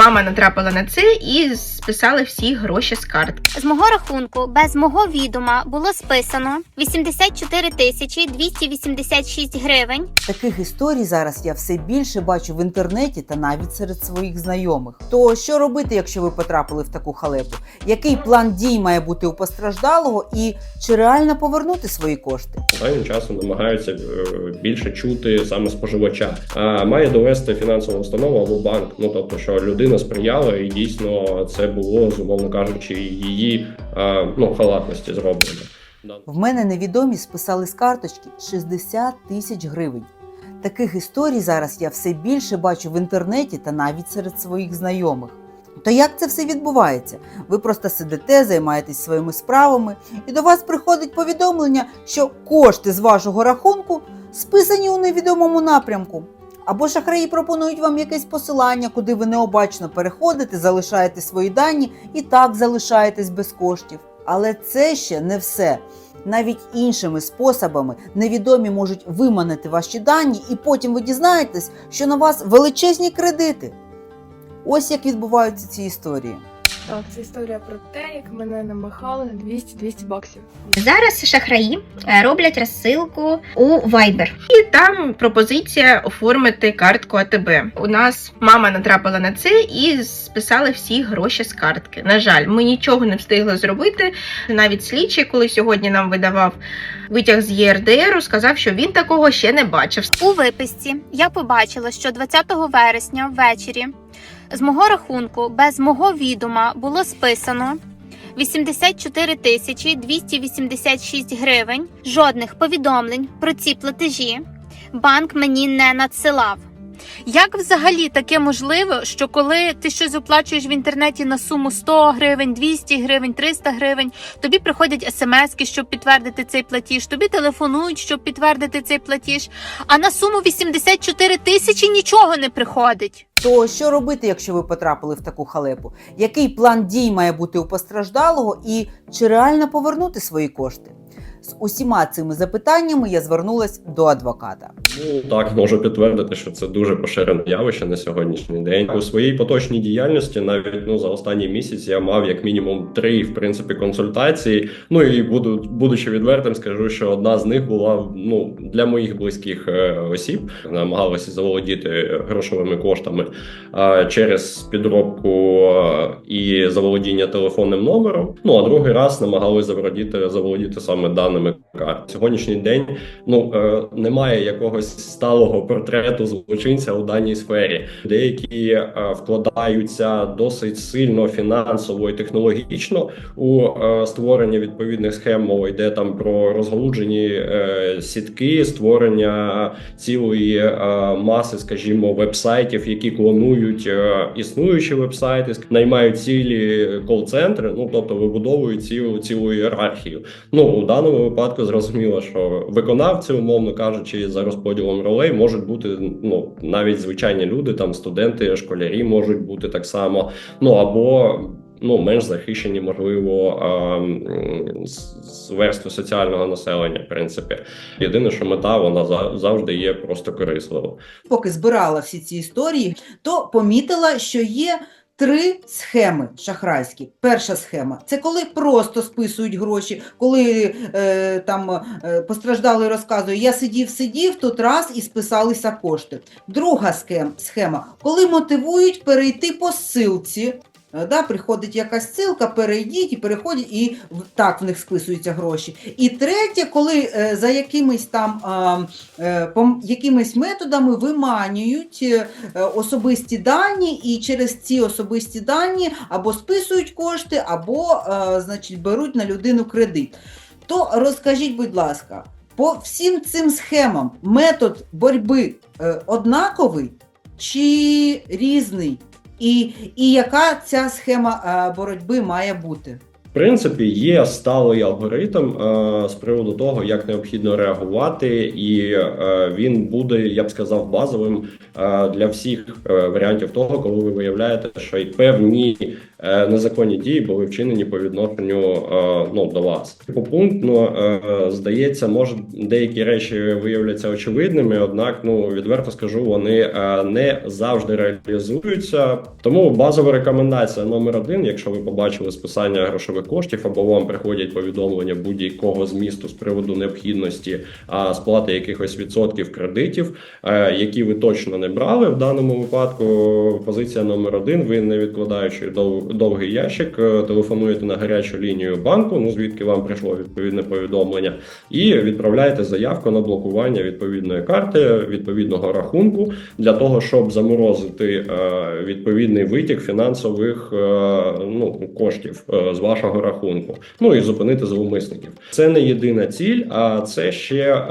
мама натрапила на це і списали всі гроші з картки. З мого рахунку без мого відома було списано 84 тисячі 286 гривень. Таких історій зараз я все більше бачу в інтернеті та навіть серед своїх знайомих. То що робити, якщо ви потрапили в таку халепу? Який план дій має бути у постраждалого, і чи реально повернути свої кошти? Останнім часом намагаються е, більше чути саме споживача. А має довести фінансова установа або банк. Ну тобто, що людина сприяла, і дійсно це було умовно кажучи, її е, ну халатності зроблено. В мене невідомі списали з карточки 60 тисяч гривень. Таких історій зараз я все більше бачу в інтернеті та навіть серед своїх знайомих. То як це все відбувається? Ви просто сидите, займаєтесь своїми справами, і до вас приходить повідомлення, що кошти з вашого рахунку списані у невідомому напрямку. Або шахраї пропонують вам якесь посилання, куди ви необачно переходите, залишаєте свої дані і так залишаєтесь без коштів. Але це ще не все. Навіть іншими способами невідомі можуть виманити ваші дані, і потім ви дізнаєтесь, що на вас величезні кредити. Ось як відбуваються ці історії. Так, це історія про те, як мене намахали на 200-200 баксів. Зараз шахраї е, роблять розсилку у Viber. І там пропозиція оформити картку АТБ. У нас мама натрапила на це і списали всі гроші з картки. На жаль, ми нічого не встигли зробити. Навіть слідчий, коли сьогодні нам видавав витяг з ЄРДРу, сказав, що він такого ще не бачив. У виписці я побачила, що 20 вересня ввечері з мого рахунку без мого відома було списано 84 тисячі 286 гривень. Жодних повідомлень про ці платежі банк мені не надсилав. Як взагалі таке можливо, що коли ти щось оплачуєш в інтернеті на суму 100 гривень, 200 гривень, 300 гривень, тобі приходять смски, щоб підтвердити цей платіж, тобі телефонують, щоб підтвердити цей платіж, а на суму 84 тисячі нічого не приходить. То що робити, якщо ви потрапили в таку халепу? Який план дій має бути у постраждалого, і чи реально повернути свої кошти? З усіма цими запитаннями я звернулась до адвоката. Ну так можу підтвердити, що це дуже поширене явище на сьогоднішній день. У своїй поточній діяльності навіть ну за останній місяць я мав як мінімум три в принципі консультації. Ну і буду будучи відвертим, скажу, що одна з них була ну для моїх близьких е, осіб, намагалася заволодіти грошовими коштами через підробку е, і заволодіння телефонним номером. Ну а другий раз намагалися заволодіти заволодіти саме даними карт. Сьогоднішній день ну е, немає якогось сталого портрету злочинця у даній сфері. Деякі е, вкладаються досить сильно фінансово і технологічно у е, створення відповідних схем. Мова йде там про розгалуджені сітки, створення цілої маси, скажімо, вебсайтів, які клонують існуючі вебсайти, наймають цілі кол-центри. Ну тобто вибудовують цілу цілу ієрархію. Ну у даному випадку зрозуміло, що виконавці, умовно кажучи, за розподілом ролей можуть бути ну навіть звичайні люди, там студенти, школярі можуть бути так само. Ну або ну менш захищені, можливо, а, з верстви соціального населення. В принципі, єдине, що мета вона за- завжди є просто корислива. Поки збирала всі ці історії, то помітила, що є. Три схеми шахрайські. Перша схема це коли просто списують гроші, коли е, там е, постраждалий розказує, я сидів, сидів тут раз і списалися кошти. Друга схем, схема, коли мотивують перейти по ссилці. Е, Да, приходить якась ссылка, перейдіть і переходять, і так в них списуються гроші. І третє, коли е, за якимись там е, пом- якимись методами виманюють особисті дані, і через ці особисті дані або списують кошти, або значить, беруть на людину кредит. То розкажіть, будь ласка, по всім цим схемам метод боротьби однаковий чи різний? І, і яка ця схема е, боротьби має бути? Принципі, є сталий алгоритм е, з приводу того, як необхідно реагувати, і е, він буде, я б сказав, базовим е, для всіх е, варіантів того, коли ви виявляєте, що й певні е, незаконні дії були вчинені по відношенню е, ну, до вас. Попунктно е, здається, може деякі речі виявляться очевидними, однак, ну відверто скажу, вони е, не завжди реалізуються. Тому базова рекомендація номер один, якщо ви побачили списання грошових коштів або вам приходять повідомлення будь-якого змісту з приводу необхідності сплати якихось відсотків кредитів, е, які ви точно не брали в даному випадку. Позиція номер один: ви не відкладаючи дов- довгий ящик, е, телефонуєте на гарячу лінію банку, ну звідки вам прийшло відповідне повідомлення, і відправляєте заявку на блокування відповідної карти, відповідного рахунку для того, щоб заморозити е, відповідний витік фінансових ну, коштів з вашого рахунку, ну і зупинити зловмисників. Це не єдина ціль, а це ще е,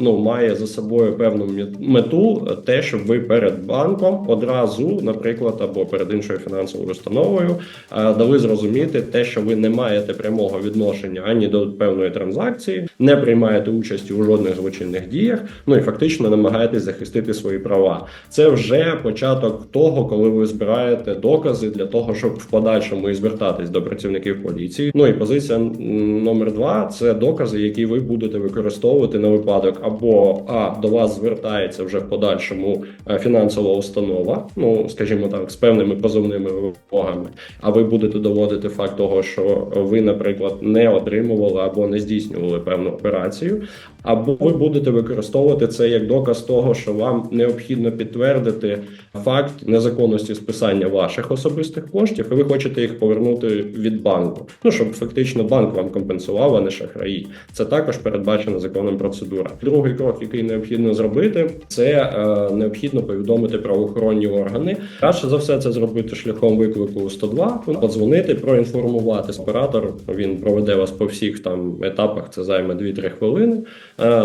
ну має за собою певну мету, те, щоб ви перед банком одразу, наприклад, або перед іншою фінансовою установою е, дали зрозуміти те, що ви не маєте прямого відношення ані до певної транзакції, не приймаєте участі у жодних злочинних діях, ну і фактично намагаєтесь захистити свої права. Це вже початок того, коли ви збираєте докази для того, щоб в подальшому і звертатись до працівників поліції. Ну і позиція номер два це докази, які ви будете використовувати на випадок, або а до вас звертається вже в подальшому е, фінансова установа, ну скажімо так, з певними позовними вимогами. А ви будете доводити факт того, що ви, наприклад, не отримували або не здійснювали певну операцію, або ви будете використовувати це як доказ того, що вам необхідно підтвердити факт незаконності списання ваших особистих коштів, і ви хочете їх повернути від банку. Ну щоб фактично банк вам компенсував, а не шахраї. Це також передбачена законом процедура. Другий крок, який необхідно зробити, це е, необхідно повідомити правоохоронні органи. Краще за все це зробити шляхом виклику 102, подзвонити, проінформувати оператор. Він проведе вас по всіх там етапах. Це займе 2-3 хвилини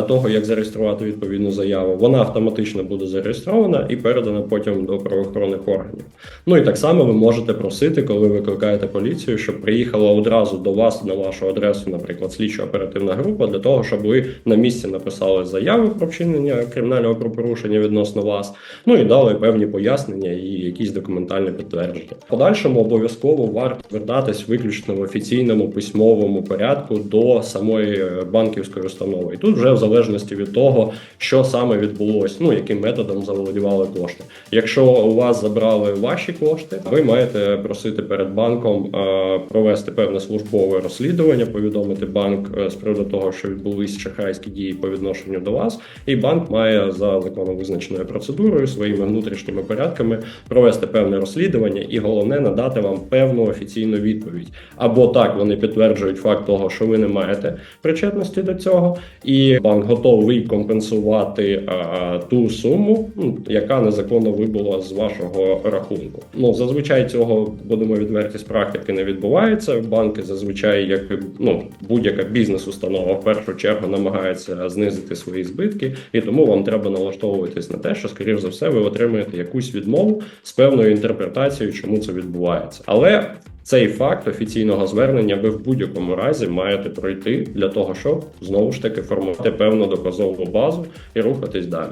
того, як зареєструвати відповідну заяву. Вона автоматично буде зареєстрована і передана потім до правоохоронних органів. Ну і так само ви можете просити, коли ви викликаєте поліцію, щоб приїхала одразу до вас на вашу адресу, наприклад, слідчо-оперативна група, для того, щоб ви на місці написали заяву про вчинення кримінального правопорушення відносно вас. Ну і дали певні пояснення і якісь документальні підтвердження. Подальшому обов'язково варто звертатись виключно в офіційному письмовому порядку до самої е, банківської установи. І тут вже в залежності від того, що саме відбулось, ну яким методом заволодівали кошти. Якщо у вас забрали ваші кошти, ви маєте просити перед банком е, провести певне службове розслідування, повідомити банк е, з приводу того, що відбулись шахрайські дії по відношенню до вас, і банк має за законом визначеною процедурою своїми внутрішніми порядками провести певне розслідування, і головне надати вам певну офіційну відповідь. Або так вони підтверджують факт того, що ви не маєте причетності до цього, і банк готовий компенсувати а, ту суму, ну, яка незаконно вибула з вашого рахунку. Ну зазвичай цього будемо відверті з практики не відбувається. Банки зазвичай, як ну будь-яка бізнес-установа, в першу чергу намагається знизити свої збитки, і тому вам треба налаштовуватись на те, що скоріш за все ви отримаєте якусь відмову з певною інтерпретацією, чому це відбувається, але. Цей факт офіційного звернення ви в будь-якому разі маєте пройти для того, щоб знову ж таки формувати певну доказову базу і рухатись далі.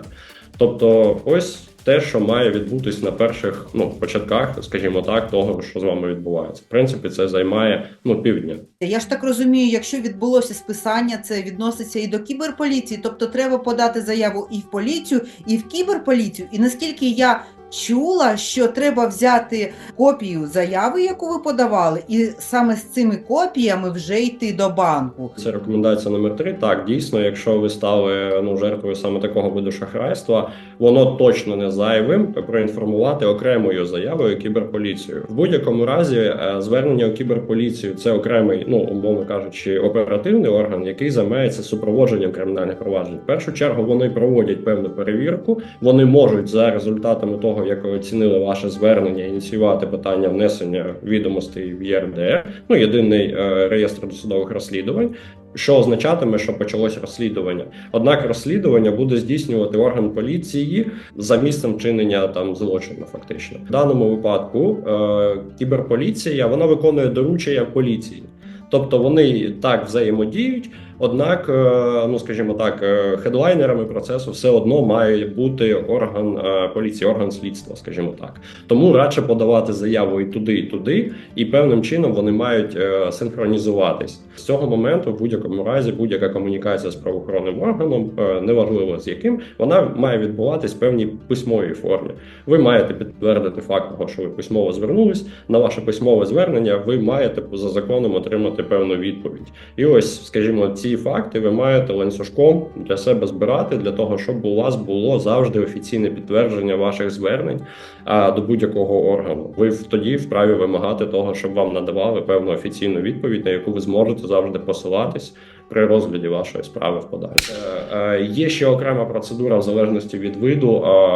Тобто, ось те, що має відбутись на перших ну початках, скажімо так, того, що з вами відбувається. В принципі, це займає ну півдня. Я ж так розумію, якщо відбулося списання, це відноситься і до кіберполіції, тобто треба подати заяву і в поліцію, і в кіберполіцію. І наскільки я чула, що треба взяти копію заяви, яку ви подавали, і саме з цими копіями вже йти до банку. Це рекомендація номер три. Так, дійсно, якщо ви стали ну жертвою саме такого виду шахрайства, воно точно не зайвим проінформувати окремою заявою кіберполіцію. В будь-якому разі е, звернення у кіберполіцію це окремий, ну умовно кажучи, оперативний орган, який займається супроводженням кримінальних проваджень. В першу чергу вони проводять певну перевірку. Вони можуть за результатами того, як оцінили ваше звернення, ініціювати питання внесення відомостей в ЄРДР, ну єдиний е, реєстр досудових розслідувань. Що означатиме, що почалось розслідування. Однак розслідування буде здійснювати орган поліції за місцем вчинення там злочину. Фактично, в даному випадку е, кіберполіція вона виконує доручення поліції. Тобто вони так взаємодіють. Однак, е, ну скажімо так, е, хедлайнерами процесу все одно має бути орган е, поліції, орган слідства, скажімо так. Тому радше подавати заяву і туди, і туди, і певним чином вони мають синхронізуватись. З цього моменту, в будь-якому разі, будь-яка комунікація з правоохоронним органом, неважливо з яким, вона має відбуватись в певній письмовій формі. Ви маєте підтвердити факт того, що ви письмово звернулись. На ваше письмове звернення ви маєте за законом отримати певну відповідь. І ось, скажімо, ці факти ви маєте ланцюжком для себе збирати для того, щоб у вас було завжди офіційне підтвердження ваших звернень а, до будь-якого органу. Ви тоді вправі вимагати того, щоб вам надавали певну офіційну відповідь, на яку ви зможете завжди посилатись. При розгляді вашої справи в подальшому Е, е, є ще окрема процедура в залежності від виду.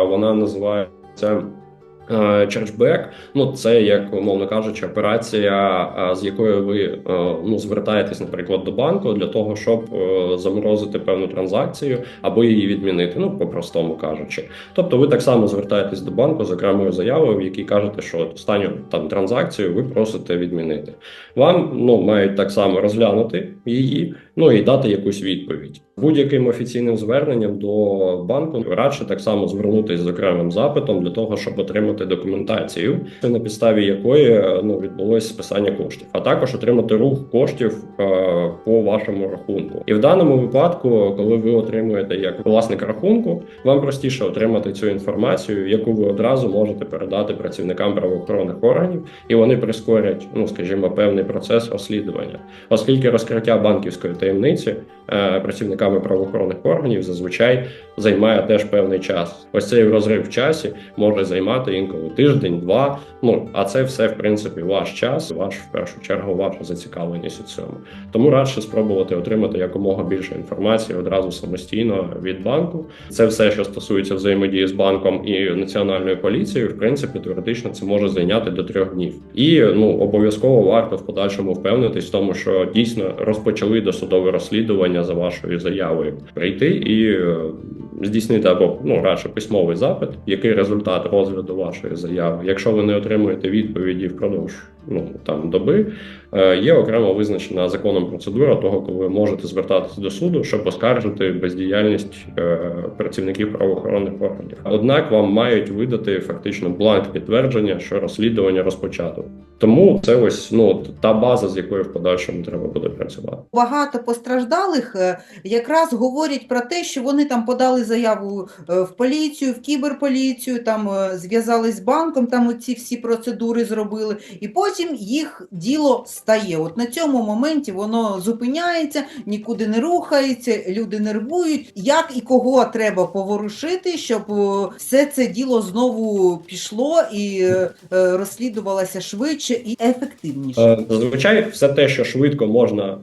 Вона називається е, Чарджбек, ну це як умовно кажучи, операція, з якою ви е, ну звертаєтесь, наприклад, до банку для того, щоб е, заморозити певну транзакцію або її відмінити. Ну по-простому кажучи. Тобто, ви так само звертаєтесь до банку з окремою заявою, в якій кажете, що останню там транзакцію ви просите відмінити. Вам ну мають так само розглянути її, ну і дати якусь відповідь. Будь-яким офіційним зверненням до банку радше так само звернутися з окремим запитом для того, щоб отримати документацію, на підставі якої е, ну відбулося списання коштів, а також отримати рух коштів е, по вашому рахунку. І в даному випадку, коли ви отримуєте як власник рахунку, вам простіше отримати цю інформацію, яку ви одразу можете передати працівникам правоохоронних органів, і вони прискорять, ну скажімо, певний процес розслідування, оскільки розкриття банківської таємниці е, працівниками правоохоронних органів зазвичай займає теж певний час. Ось цей розрив в часі може займати інколи тиждень, два. Ну а це все в принципі ваш час, ваш в першу чергу, ваша зацікавленість у цьому. Тому радше спробувати отримати якомога більше інформації одразу самостійно від банку. Це все, що стосується взаємодії з банком і національною поліцією, в принципі, теоретично це може зайняти до трьох днів. І ну обов'язково варто в подальшому впевнитись в тому, що дійсно розпочали досудове розслідування за вашою заявою прийти і е, здійснити або ну радше письмовий запит, який результат розгляду вашої заяви. Якщо ви не отримуєте відповіді впродовж ну там доби, е, є окремо визначена законом процедура того, коли ви можете звертатися до суду, щоб оскаржити бездіяльність е, працівників правоохоронних органів. Однак вам мають видати фактично бланк підтвердження, що розслідування розпочато. Тому це ось ну та база, з якою в подальшому треба буде працювати. Багато постраждалих е, якраз говорять про те, що вони там подали заяву в поліцію, в кіберполіцію, там зв'язались з банком, там оці всі процедури зробили, і потім їх діло стає. От на цьому моменті воно зупиняється, нікуди не рухається, люди нервують. Як і кого треба поворушити, щоб е, все це діло знову пішло і е, е, розслідувалося швидше і ефективніше. Зазвичай все те, що швидко можна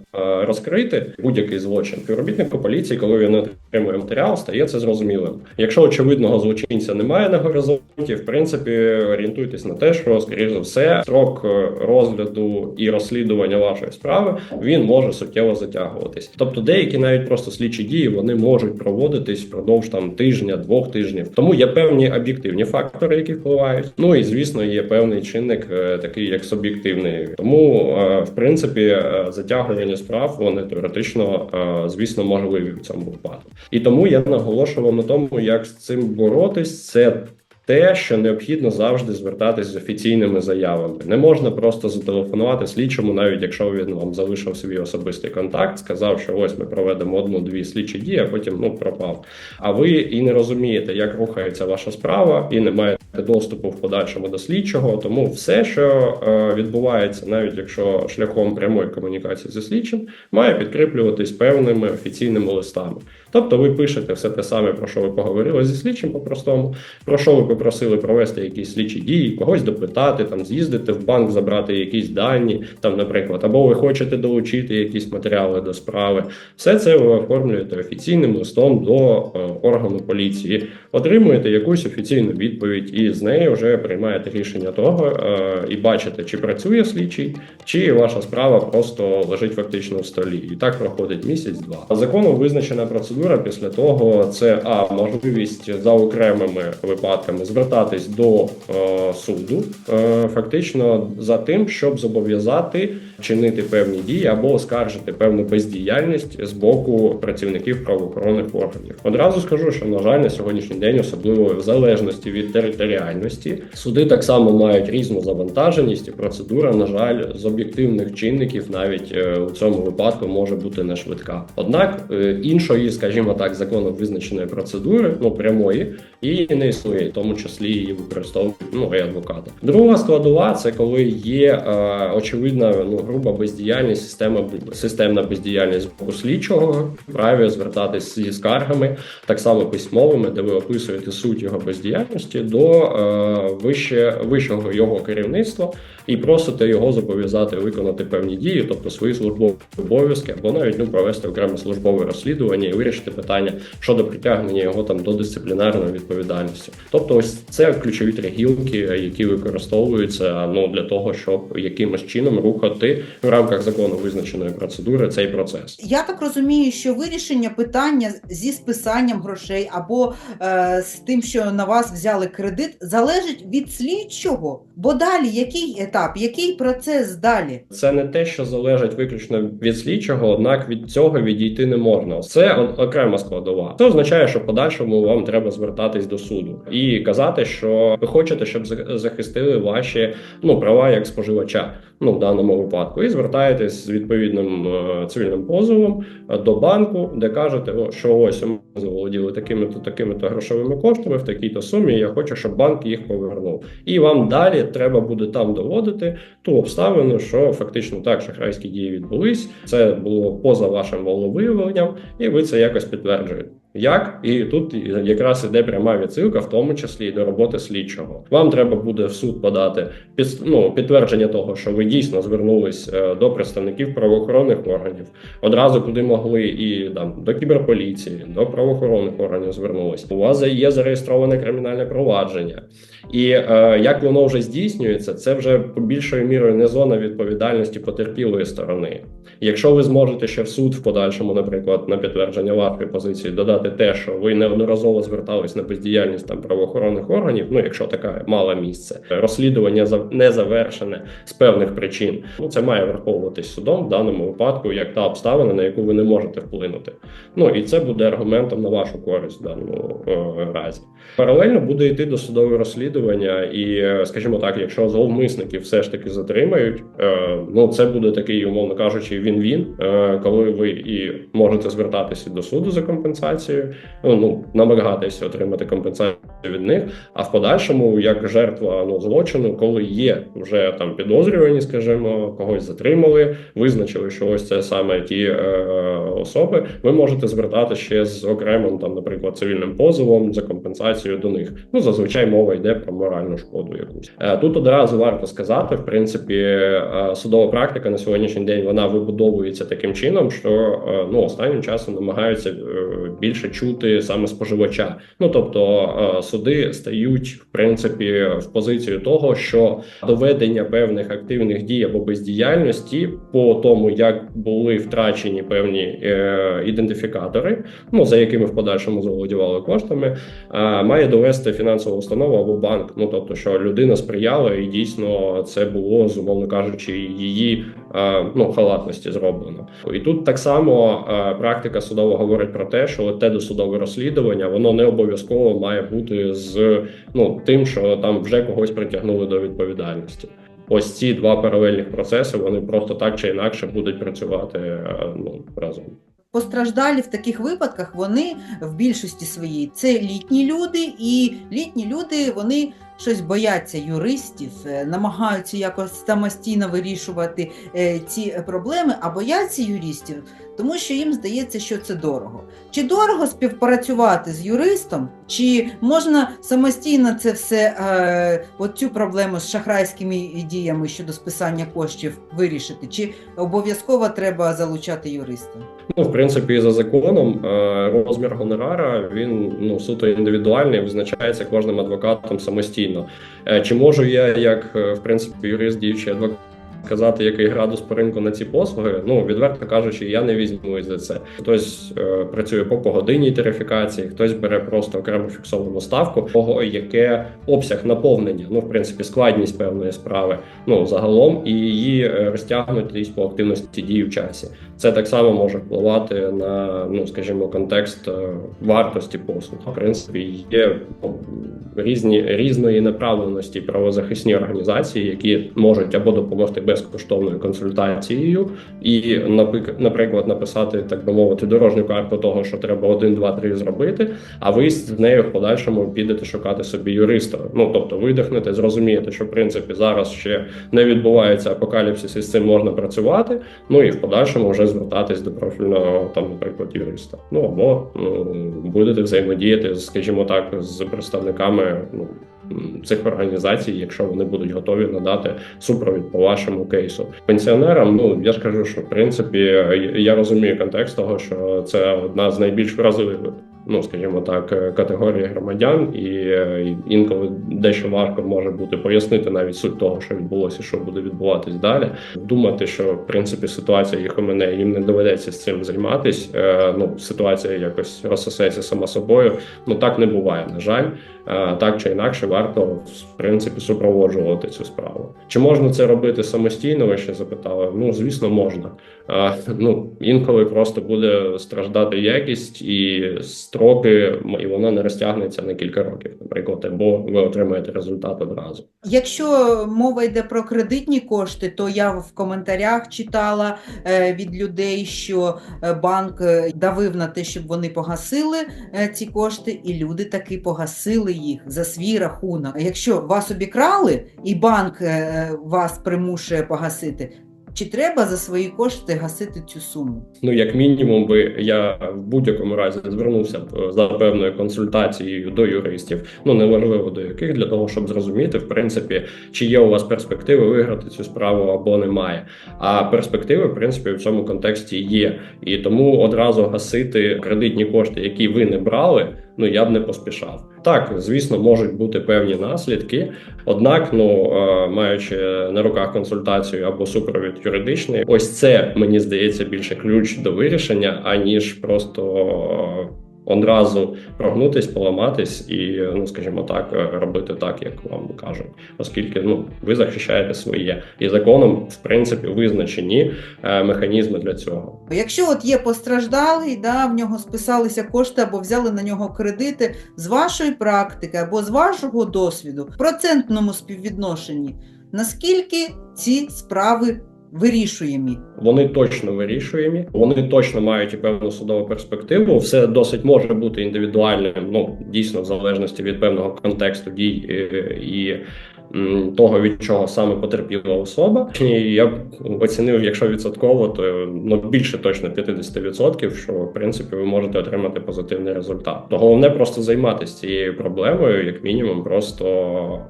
розкрити, будь-який злочин співробітнику поліції, коли він отримує матеріал, стає це зрозумілим. Якщо очевидного злочинця немає на горизонті, в принципі, орієнтуйтесь на те, що скоріш за все строк е, розгляду і розслідування вашої справи він може суттєво затягуватись. Тобто, деякі навіть просто слідчі дії вони можуть проводитись впродовж там тижня, двох тижнів. Тому є певні об'єктивні фактори, які впливають. Ну і звісно, є певний чинник, е, такий як суб'єктивний. Тому, е, в принципі, е, затягування справ вони теоретично, звісно, можливі в цьому випадку. І тому я наголошував на тому, як з цим боротись. Це те, що необхідно завжди звертатись з офіційними заявами. Не можна просто зателефонувати слідчому, навіть якщо він вам залишив свій особистий контакт, сказав, що ось ми проведемо одну-дві слідчі дії, а потім ну пропав. А ви і не розумієте, як рухається ваша справа, і не маєте доступу в подальшому до слідчого. Тому все, що е, відбувається, навіть якщо шляхом прямої комунікації зі слідчим, має підкріплюватись певними офіційними листами. Тобто ви пишете все те саме, про що ви поговорили зі слідчим по-простому, про що ви попросили провести якісь слідчі дії, когось допитати, там з'їздити в банк, забрати якісь дані, там, наприклад, або ви хочете долучити якісь матеріали до справи. Все це ви оформлюєте офіційним листом до е, органу поліції, отримуєте якусь офіційну відповідь, і з нею вже приймаєте рішення того е, і бачите, чи працює слідчий, чи ваша справа просто лежить фактично в столі. І так проходить місяць-два. Законом визначена процедура процедура після того це а можливість за окремими випадками звертатись до е, суду, е, фактично за тим, щоб зобов'язати чинити певні дії або оскаржити певну бездіяльність з боку працівників правоохоронних органів. Одразу скажу, що на жаль, на сьогоднішній день, особливо в залежності від територіальності, суди так само мають різну завантаженість, і процедура, на жаль, з об'єктивних чинників навіть е, у цьому випадку може бути не швидка. Однак е, іншої, скажімо так, законом визначеної процедури, ну прямої, і не існує, в тому числі її використовують ну і адвокати. Друга складова це коли є е, очевидна ну груба бездіяльність, система системна бездіяльність боку слідчого, вправі звертатись зі скаргами, так само письмовими, де ви описуєте суть його бездіяльності до е, вище вищого його керівництва і просите його зобов'язати виконати певні дії, тобто свої службові обов'язки, або навіть ну провести окреме службове розслідування і вирішити питання щодо притягнення його там до дисциплінарної відповідальності. Тобто, ось це ключові три гілки, які використовуються ну для того, щоб якимось чином рухати в рамках закону визначеної процедури цей процес. Я так розумію, що вирішення питання зі списанням грошей або е, з тим, що на вас взяли кредит, залежить від слідчого. Бо далі який етап, який процес далі? Це не те, що залежить виключно від слідчого, однак від цього відійти не можна. Це окрема складова. Це означає, що в подальшому вам треба звертатись до суду і казати, що ви хочете, щоб захистили ваші ну права як споживача. Ну в даному випадку, і звертаєтесь з відповідним е, цивільним позовом е, до банку, де кажете, що ось ми заволоділи такими-то такими-то грошовими коштами в такій-то сумі. Я хочу, щоб банк їх повернув. І вам далі треба буде там доводити ту обставину, що фактично так шахрайські дії відбулись. Це було поза вашим волевиявленням, і ви це якось підтверджуєте. Як і тут якраз іде пряма відсилка, в тому числі і до роботи слідчого. Вам треба буде в суд подати під, ну, підтвердження того, що ви дійсно звернулись е, до представників правоохоронних органів, одразу куди могли, і там до кіберполіції, до правоохоронних органів звернулись. У вас є зареєстроване кримінальне провадження, і е, як воно вже здійснюється, це вже більшою мірою не зона відповідальності потерпілої сторони. Якщо ви зможете ще в суд в подальшому, наприклад, на підтвердження вашої позиції додати те, що ви неодноразово звертались на бездіяльність там правоохоронних органів, ну якщо така мала місце, розслідування не завершене з певних причин, ну це має враховуватись судом в даному випадку як та обставина, на яку ви не можете вплинути. Ну і це буде аргументом на вашу користь в даному е, разі. Паралельно буде йти досудове розслідування, і, е, скажімо так, якщо зловмисників все ж таки затримають, е, ну це буде такий, умовно кажучи, він-він, е, коли ви і можете звертатися до суду за компенсацією, ну, ну намагатися отримати компенсацію від них. А в подальшому, як жертва ну, злочину, коли є вже там підозрювані, скажімо, когось затримали, визначили, що ось це саме ті е, особи, ви можете звертати ще з окремим там, наприклад, цивільним позовом за компенсацію до них. Ну зазвичай мова йде про моральну шкоду якусь. Е, Тут одразу варто сказати, в принципі, е, судова практика на сьогоднішній день вона вибудовується таким чином, що е, ну останнім часом намагаються е, більше чути саме споживача. Ну тобто е, суди стають в принципі в позицію того, що доведення певних активних дій або бездіяльності по тому, як були втрачені певні е, ідентифікатори, ну за якими в подальшому заволодівали коштами, е, має довести фінансова установа або банк. Ну тобто, що людина сприяла, і дійсно це було зумовно кажучи, її ну халатності зроблено. І тут так само е, практика судова говорить про те, що те досудове розслідування воно не обов'язково має бути з ну тим, що там вже когось притягнули до відповідальності. Ось ці два паралельних процеси вони просто так чи інакше будуть працювати е, ну разом. Постраждалі в таких випадках вони в більшості своїй це літні люди, і літні люди вони щось бояться юристів, е, намагаються якось самостійно вирішувати е, ці проблеми, а бояться юристів, тому що їм здається, що це дорого. Чи дорого співпрацювати з юристом, чи можна самостійно це все, е, от цю проблему з шахрайськими діями щодо списання коштів вирішити, чи обов'язково треба залучати юриста? Ну, в принципі, за законом розмір гонорара він ну суто індивідуальний, визначається кожним адвокатом самостійно. Е, Чи можу я, як е, в принципі, юрист, діючий адвокат, Казати, який градус по ринку на ці послуги, ну відверто кажучи, я не візьмусь за це. Хтось е, працює по погодинній тарифікації, хтось бере просто окремо фіксовану ставку, того яке обсяг наповнення, ну в принципі, складність певної справи, ну загалом, і її е, розтягнутість по активності дії в часі. Це так само може впливати на, ну скажімо, контекст е, вартості послуг. В принципі, є ну, різні різної направленості правозахисні організації, які можуть або допомогти безкоштовною консультацією, і наприклад, написати так би мовити дорожню карту того, що треба один, два, три зробити. А ви з нею в подальшому підете шукати собі юриста. Ну тобто видихнете, зрозумієте, що в принципі зараз ще не відбувається апокаліпсис, і з цим можна працювати. Ну і в подальшому вже звертатись до профільного там, наприклад, юриста. Ну або ну, будете взаємодіяти, скажімо так, з представниками ну, цих організацій, якщо вони будуть готові надати супровід по вашому кейсу. Пенсіонерам, ну я ж кажу, що в принципі я- розумію контекст того, що це одна з найбільш вразливих. Ну, скажімо так, е, категорії громадян, і е, інколи дещо важко може бути пояснити навіть суть того, що відбулося, що буде відбуватись далі. Думати, що в принципі ситуація їх у мене їм не доведеться з цим займатись. е, Ну, ситуація якось розсосеться сама собою. Ну так не буває. На жаль, так чи інакше, варто в принципі супроводжувати цю справу. Чи можна це робити самостійно? Ви ще запитали? Ну звісно, можна. Ну інколи просто буде страждати якість і строки, і вона не розтягнеться на кілька років, наприклад, або ви отримаєте результат одразу. Якщо мова йде про кредитні кошти, то я в коментарях читала е, від людей, що е, банк е, давив на те, щоб вони погасили ці кошти, і люди таки погасили їх за свій рахунок. Якщо вас обікрали і банк вас примушує погасити, чи треба за свої кошти гасити цю суму? Ну, як мінімум, би я в будь-якому разі звернувся б за певною консультацією до юристів, ну неважливо до яких, для того, щоб зрозуміти, в принципі, чи є у вас перспективи виграти цю справу або немає. А перспективи, в принципі, в цьому контексті є. І тому одразу гасити кредитні кошти, які ви не брали. Ну я б не поспішав. Так, звісно, можуть бути певні наслідки. Однак, ну е, маючи на руках консультацію або супровід юридичний, ось це мені здається більше ключ до вирішення, аніж просто одразу прогнутись, поламатись і, ну скажімо так, робити так, як вам кажуть, оскільки ну ви захищаєте своє і законом, в принципі, визначені е, механізми для цього. Якщо от є постраждалий, да, в нього списалися кошти або взяли на нього кредити з вашої практики або з вашого досвіду в процентному співвідношенні, наскільки ці справи вирішуємі? Вони точно вирішуємі, вони точно мають і певну судову перспективу. Все досить може бути індивідуальним. Ну дійсно, в залежності від певного контексту дій е, і. Того від чого саме потерпіла особа, і я б оцінив, якщо відсотково, то ну більше точно 50%, що в принципі ви можете отримати позитивний результат. То головне просто займатися цією проблемою, як мінімум, просто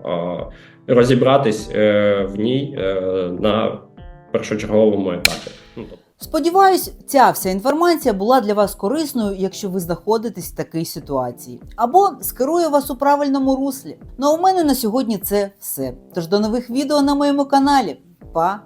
а, розібратись е, в ній е, на першочерговому етапі. Ну, тобто, Сподіваюсь, ця вся інформація була для вас корисною, якщо ви знаходитесь в такій ситуації, або скерує вас у правильному руслі. Ну а у мене на сьогодні це все. Тож до нових відео на моєму каналі. Па!